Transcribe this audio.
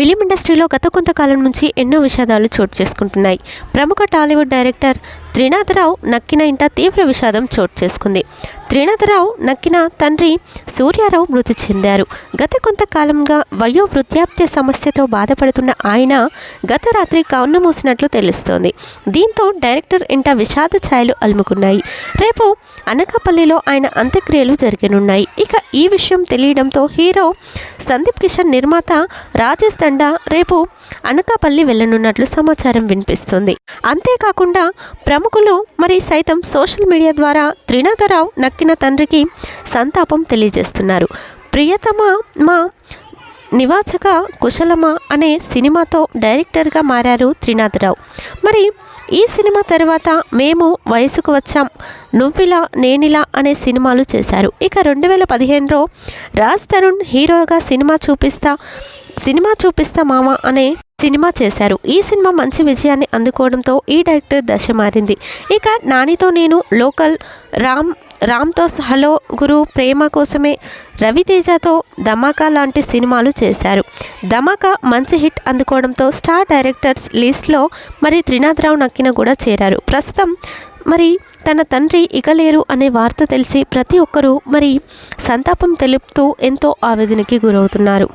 Film ఇండస్ట్రీలో గత కొంతకాలం నుంచి ఎన్నో విషాదాలు చోటు చేసుకుంటున్నాయి. ప్రముఖ టాలీవుడ్ డైరెక్టర్ త్రినాథరావు నక్కిన ఇంట తీవ్ర విషాదం చోటు చేసుకుంది. త్రినాథరావు నక్కిన తండ్రి సూర్యారావు మృతి చెందారు. గత కొంతకాలంగా వయో వృద్ధాప్య సమస్యతో బాధపడుతున్న ఆయన గత రాత్రి కన్నుమూసినట్లు తెలుస్తోంది. దీంతో డైరెక్టర్ ఇంట విషాద ఛాయలు అలుముకున్నాయి. రేపు అనకాపల్లిలో ఆయన అంత్యక్రియలు జరగనున్నాయి. ఇక ఈ విషయం తెలియడంతో హీరో సందీప్ కిషన్ నిర్మాత రాజేష్ దండా రేపు అనకాపల్లి వెళ్ళనున్నట్లు సమాచారం వినిపిస్తుంది. అంతేకాకుండా ప్రముఖులు మరి సైతం సోషల్ మీడియా ద్వారా త్రినాథరావు నక్కిన తండ్రికి సంతాపం తెలియజేస్తున్నారు. ప్రియతమ మా నివాచక కుశలమ అనే సినిమాతో డైరెక్టర్గా మారారు త్రినాథరావు. మరి ఈ సినిమా తర్వాత మేము వయసుకు వచ్చాం నువ్విలా నేనిలా అనే సినిమాలు చేశారు. ఇక రెండు వేల పదిహేనులో రాజ్ తరుణ్ హీరోగా సినిమా చూపిస్తా సినిమా చూపిస్తా మామ అనే సినిమా చేశారు. ఈ సినిమా మంచి విజయాన్ని అందుకోవడంతో ఈ డైరెక్టర్ దశ మారింది. ఇక నానితో నేను లోకల్ రామ్ రామ్తో హలో గురు ప్రేమ కోసమే రవితేజతో ధమాకా లాంటి సినిమాలు చేశారు. ధమాకా మంచి హిట్ అందుకోవడంతో స్టార్ డైరెక్టర్స్ లిస్ట్లో మరి త్రినాథరావు నక్కిన కూడా చేరారు. ప్రస్తుతం మరి తన తండ్రి ఇక లేరు అనే వార్త తెలిసి ప్రతి ఒక్కరూ మరి సంతాపం తెలుపుతూ ఎంతో ఆవేదనకి గురవుతున్నారు.